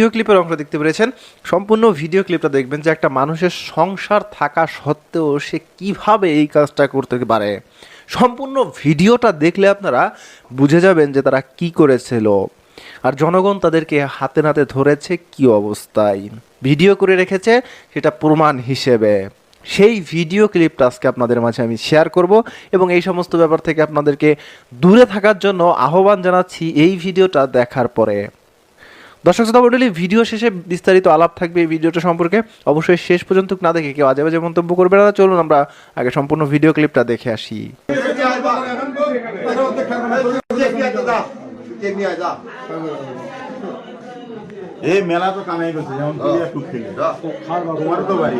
Video ক্লিপের অংশ দেখতে পেরেছেন। সম্পূর্ণ ভিডিও ক্লিপটা দেখবেন যে একটা মানুষের সংসার থাকা সত্ত্বেও সে কীভাবে এই কাজটা করতে পারে। সম্পূর্ণ ভিডিওটা দেখলে আপনারা বুঝে যাবেন যে তারা কি করেছিল। আর জনগণ তাদেরকে হাতে নাতে ধরেছে কি অবস্থায়। ভিডিও করে রেখেছে সেটা প্রমাণ হিসেবে। সেই ভিডিও ক্লিপটা আজকে আপনাদের মাঝে আমি শেয়ার করব এবং এই সমস্ত ব্যাপার থেকে আপনাদেরকে দূরে থাকার জন্য আহ্বান জানাচ্ছি এই ভিডিওটা দেখার পরে। দর্শক শ্রোতা মন্ডলী, ভিডিও শেষে বিস্তারিত আলাপ থাকবে এই ভিডিওটা সম্পর্কে। অবশ্যই শেষ পর্যন্ত না দেখে কেউ আজে বাজে মন্তব্য করবে না। চলুন আমরা আগে সম্পূর্ণ ভিডিও ক্লিপটা দেখে আসি। এই মেলা তো কামাই করছে যেমন একটু খেলে। তোমার তো বাড়ি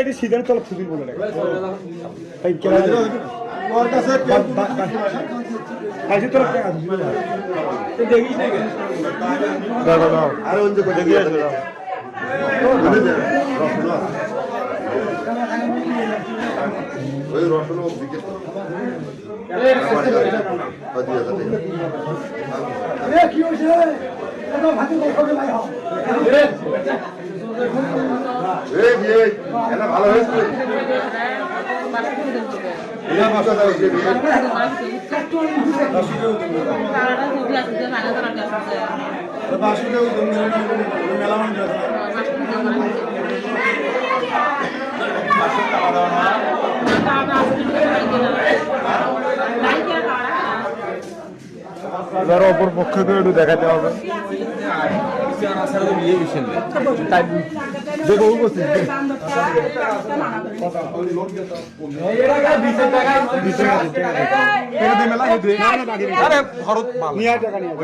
এটি সিজন তোর ফুদিন বলে রাখ এই কেনা তোর কাছে তোর টাকা দিবি না দেখিস না আরে অন্য কোথায় গিয়ে আছে ওই রসুন বিকেট এ কি হইছে এটা ভাতি কল করে লাই হ এই যে এটা ভালো হয়েছে। দাও অপর পক্ষকে একটু দেখাতে হবে দেখো উপস্থিত নিয়ে টাকা নিয়ে